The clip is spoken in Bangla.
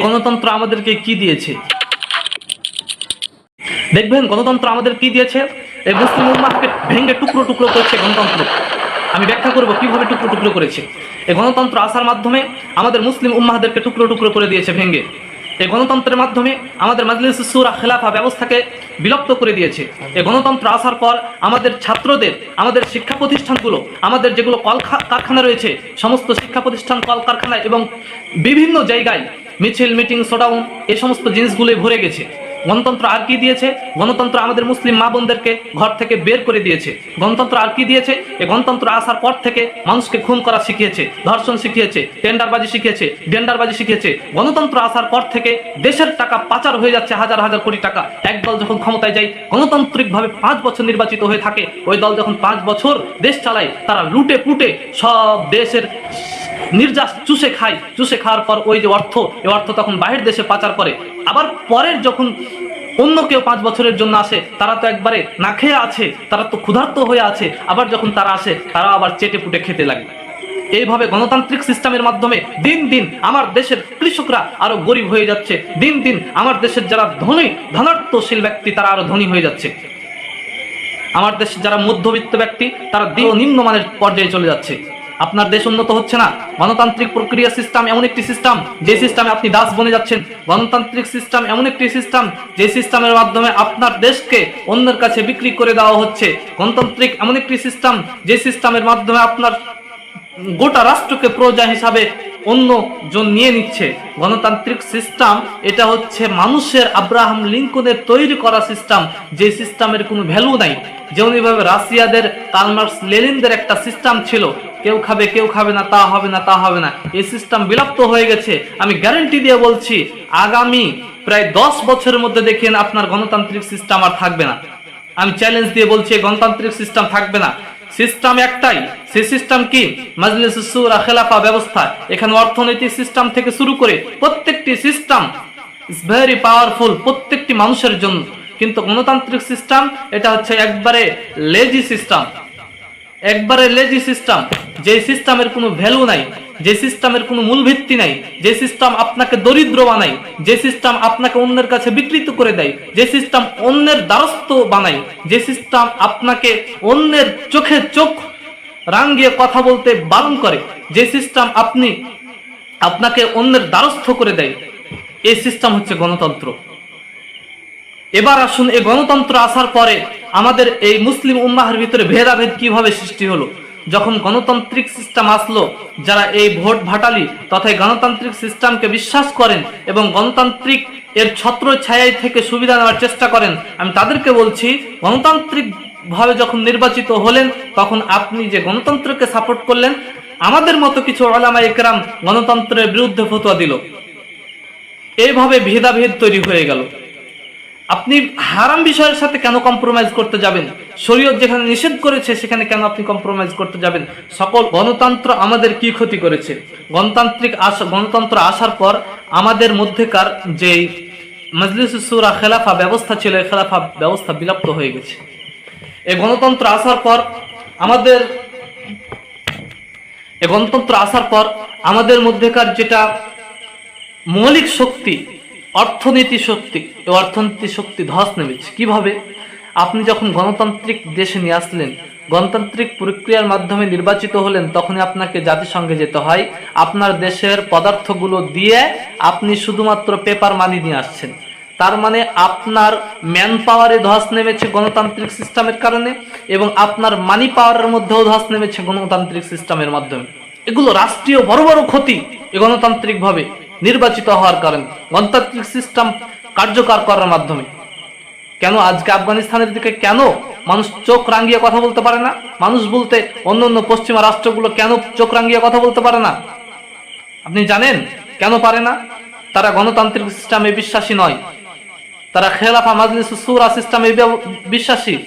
গণতন্ত্র আমাদেরকে কি দিয়েছে? দেখবেন গণতন্ত্র আমাদের কি দিয়েছে? এই মুসলিম উম্মাহকে ভেঙে টুকরো টুকরো করেছে গণতন্ত্র। আমি ব্যাখ্যা করব কীভাবে টুকরো টুকরো করেছে। এই গণতন্ত্র আসার মাধ্যমে আমাদের মুসলিম উম্মাহদেরকে টুকরো টুকরো করে দিয়েছে ভেঙে। এই গণতন্ত্রের মাধ্যমে আমাদের মাজলিস সুরা খেলাফা ব্যবস্থাকে বিলুপ্ত করে দিয়েছে। এই গণতন্ত্র আসার পর আমাদের ছাত্রদের, আমাদের শিক্ষা প্রতিষ্ঠানগুলো, আমাদের যেগুলো কল কারখানা রয়েছে, সমস্ত শিক্ষা প্রতিষ্ঠান কল কারখানা এবং বিভিন্ন জায়গায় মিছিল, মিটিং, শোডাউন এই সমস্ত জিনিসগুলোই ভরে গেছে। গণতন্ত্র আর কি দিয়েছে? গণতন্ত্র আমাদের মুসলিম মা বোনদেরকে ঘর থেকে বের করে দিয়েছে। গণতন্ত্র আর কি দিয়েছে? এই গণতন্ত্র আসার পর থেকে মানুষকে খুন করা শিখিয়েছে, ধর্ষণ শিখিয়েছে, টেন্ডারবাজি শিখিয়েছে, ডেন্ডারবাজি শিখিয়েছে। গণতন্ত্র আসার পর থেকে দেশের টাকা পাচার হয়ে যাচ্ছে হাজার হাজার কোটি টাকা। এক দল যখন ক্ষমতায় যায়, গণতান্ত্রিকভাবে পাঁচ বছর নির্বাচিত হয়ে থাকে। ওই দল যখন পাঁচ বছর দেশ চালায়, তারা লুটে পুটে সব দেশের নির্যাস চুষে খায়, চুষে খাওয়ার পর ওই যে অর্থ, এই অর্থ তখন বাহির দেশে পাচার করে। আবার পরের যখন অন্য কেউ পাঁচ বছরের জন্য আসে, তারা তো একবারে না খেয়ে আছে, তারা তো ক্ষুধার্ত হয়ে আছে। আবার যখন তারা আসে, তারা আবার চেটে পুটে খেতে লাগে। এইভাবে গণতান্ত্রিক সিস্টেমের মাধ্যমে দিন দিন আমার দেশের কৃষকরা আরও গরিব হয়ে যাচ্ছে। দিন দিন আমার দেশের যারা ধনী ধনাত্মশীল ব্যক্তি, তারা আরও ধনী হয়ে যাচ্ছে। আমার দেশে যারা মধ্যবিত্ত ব্যক্তি, তারা দিন নিম্নমানের পর্যায়ে চলে যাচ্ছে। আপনার দেশ উন্নত হচ্ছে না। গণতান্ত্রিক প্রক্রিয়া সিস্টেম এমন একটি সিস্টেম যে সিস্টেমে আপনি দাস বনে যাচ্ছেন। গণতান্ত্রিক সিস্টেম এমন একটি সিস্টেম যে সিস্টেমের মাধ্যমে আপনার দেশকে অন্যের কাছে বিক্রি করে দেওয়া হচ্ছে। গণতান্ত্রিক এমন একটি সিস্টেম যে সিস্টেমের মাধ্যমে আপনার গোটা রাষ্ট্রকে প্রজা হিসাবে অন্য জন নিয়ে নিচ্ছে। গণতান্ত্রিক সিস্টেম এটা হচ্ছে মানুষের আব্রাহাম লিঙ্কনের তৈরি করা সিস্টেম যে সিস্টেমের কোনো ভ্যালু নাই। যেমনিভাবে রাশিয়াদের কালমার্স লেনিনদের একটা সিস্টেম ছিল। কেউ খাবে কেউ খাবে না, তা হবে না, তা হবে না। এই সিস্টেম বিলুপ্ত হয়ে গেছে। আমি গ্যারেন্টি দিয়ে বলছি, আগামী প্রায় দশ বছরের মধ্যে দেখেন আপনার গণতান্ত্রিক সিস্টেম আর থাকবে না। আমি চ্যালেঞ্জ দিয়ে বলছি গণতান্ত্রিক সিস্টেম থাকবে না। সিস্টেম একটাই। সেই সিস্টেম কি? মাজলিস সুরা খেলাফা ব্যবস্থা। এখানে অর্থনৈতিক সিস্টেম থেকে শুরু করে প্রত্যেকটি সিস্টেম ইজ ভেরি পাওয়ারফুল প্রত্যেকটি মানুষের জন্য। কিন্তু গণতান্ত্রিক সিস্টেম এটা হচ্ছে একবারে লেজি সিস্টেম একবারে লেজি সিস্টেম যে সিস্টেমের কোনো ভ্যালু নাই যে সিস্টেমের কোনো মূল ভিত্তি নাই যে সিস্টেম আপনাকে দরিদ্র বানায় যে সিস্টেম আপনাকে অন্যের কাছে বিকৃত করে দেয় যে সিস্টেম অন্যের দ্বারস্থ বানায় যে সিস্টেম আপনাকে অন্যের চোখে চোখ রাঙ্গিয়ে কথা বলতে বারণ করে যে সিস্টেম আপনি, আপনাকে অন্যের দ্বারস্থ করে দেয়, এই সিস্টেম হচ্ছে গণতন্ত্র। এবার আসুন এই গণতন্ত্র আসার পরে আমাদের এই মুসলিম উম্মাহের ভিতরে ভেদাভেদ কীভাবে সৃষ্টি হলো? যখন গণতান্ত্রিক সিস্টেম আসলো, যারা এই ভোট ভাটালি তথা গণতান্ত্রিক সিস্টেমকে বিশ্বাস করেন এবং গণতান্ত্রিক এর ছত্র ছায়াই থেকে সুবিধা নেওয়ার চেষ্টা করেন, আমি তাদেরকে বলছি গণতান্ত্রিক ভাবে যখন নির্বাচিত হলেন, তখন আপনি যে গণতন্ত্রকে সাপোর্ট করলেন, আমাদের মতো কিছু আলামা একরাম গণতন্ত্রের বিরুদ্ধে ফতোয়া দিল। এইভাবে ভেদাভেদ তৈরি হয়ে গেল। আপনি হারাম বিষয়ের সাথে কেন কম্প্রোমাইজ করতে যাবেন? শরীয়ত যেখানে নিষেধ করেছে, সেখানে কেন আপনি কম্প্রোমাইজ করতে যাবেন? সকল গণতন্ত্র আমাদের কি ক্ষতি করেছে? গণতান্ত্রিক আস- গণতন্ত্র আসার পর আমাদের মধ্যেকার যে মজলিস সুরা খেলাফা ব্যবস্থা ছিল, এই খেলাফা ব্যবস্থা বিলুপ্ত হয়ে গেছে। এই গণতন্ত্র আসার পর আমাদের, এই গণতন্ত্র আসার পর আমাদের মধ্যেকার যেটা মৌলিক শক্তি অর্থনীতি শক্তি অর্থনীতি শক্তি ধস নেমেছে। কীভাবে? আপনি যখন গণতান্ত্রিক দেশে নিয়ে আসলেন, গণতান্ত্রিক প্রক্রিয়ার মাধ্যমে নির্বাচিত হলেন, তখনই আপনাকে জাতিসংঘে যেতে হয়। আপনার দেশের পদার্থগুলো দিয়ে আপনি শুধুমাত্র পেপার মানি নিয়ে আসছেন। তার মানে আপনার ম্যান পাওয়ারে ধস নেমেছে গণতান্ত্রিক সিস্টেমের কারণে এবং আপনার মানি পাওয়ারের মধ্যেও ধস নেমেছে গণতান্ত্রিক সিস্টেমের মাধ্যমে। এগুলো রাষ্ট্রীয় বড় বড় ক্ষতি গণতান্ত্রিকভাবে। নির্বাচিত হওয়ার কারণে গণতান্ত্রিক সিস্টেম কার্যকর করার মাধ্যমে। কেন আজকে আফগানিস্তানের দিকে কেন মানুষ চোখ রাঙ্গিয়ে কথা বলতে পারে না? মানুষ বলতে অন্য অন্য পশ্চিমা রাষ্ট্রগুলো কেন চোখ রাঙ্গিয়ে কথা বলতে পারে না? আপনি জানেন কেন পারে না? তারা গণতান্ত্রিক সিস্টেমে বিশ্বাসী নয়। তারা খেলাফা মাজলিস সুরা সিস্টেমে বিশ্বাসী।